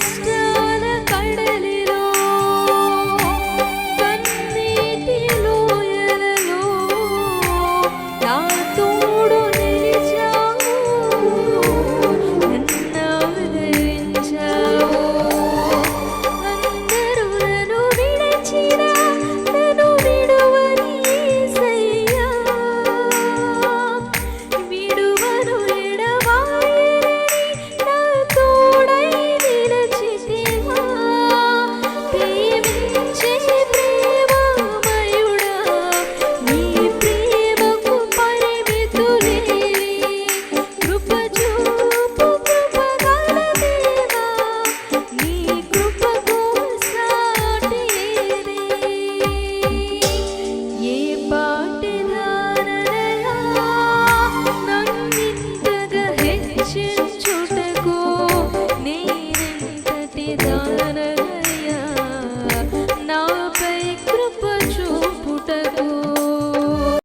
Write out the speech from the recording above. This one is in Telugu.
understand. హెచ్చించుటకు నేనెంతటి దానను